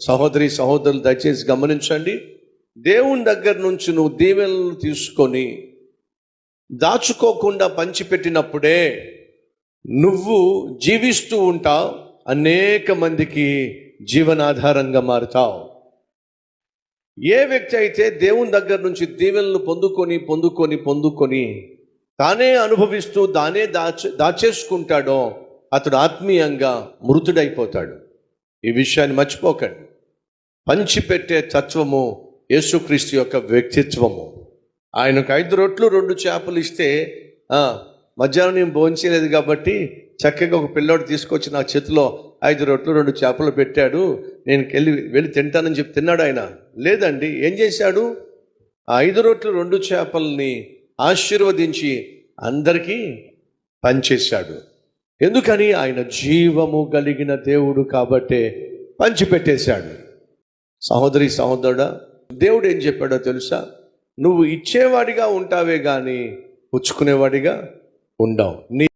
సహోదరి సహోదరులు దయచేసి గమనించండి. దేవుని దగ్గర నుంచి నువ్వు దీవెనలు తీసుకొని దాచుకోకుండా పంచిపెట్టినప్పుడే నువ్వు జీవిస్తూ ఉంటావు అనేక మందికి జీవనాధారంగా మారుతావు. ఏ వ్యక్తి అయితే దేవుని దగ్గర నుంచి దీవెనలు పొందుకొని పొందుకొని పొందుకొని తానే అనుభవిస్తూ దానే దాచే దాచేసుకుంటాడో అతడు ఆత్మీయంగా మృతుడైపోతాడు. ఈ విషయాన్ని మర్చిపోకండి. పంచిపెట్టే తత్వము యేసుక్రీస్తు యొక్క వ్యక్తిత్వము. ఆయనకు ఐదు రొట్లు రెండు చేపలు ఇస్తే మధ్యాహ్నం నేను భోంచలేదు కాబట్టి చక్కగా ఒక పిల్లోడు తీసుకొచ్చి నా చేతిలో ఐదు రొట్లు రెండు చేపలు పెట్టాడు. నేను వెళ్ళి వెళ్ళి తింటానని చెప్పి తిన్నాడు ఆయన. లేదండి ఏం చేశాడు? ఆ ఐదు రొట్లు రెండు చేపల్ని ఆశీర్వదించి అందరికీ పనిచేశాడు ఎందుకని? ఆయన జీవము కలిగిన దేవుడు కాబట్టే పంచిపెట్టేశాడు. సహోదరి సహోదరుడా దేవుడు ఏం చెప్పాడో తెలుసా? నువ్వు ఇచ్చేవాడిగా ఉంటావే కానీ పుచ్చుకునేవాడిగా ఉండవు. నీ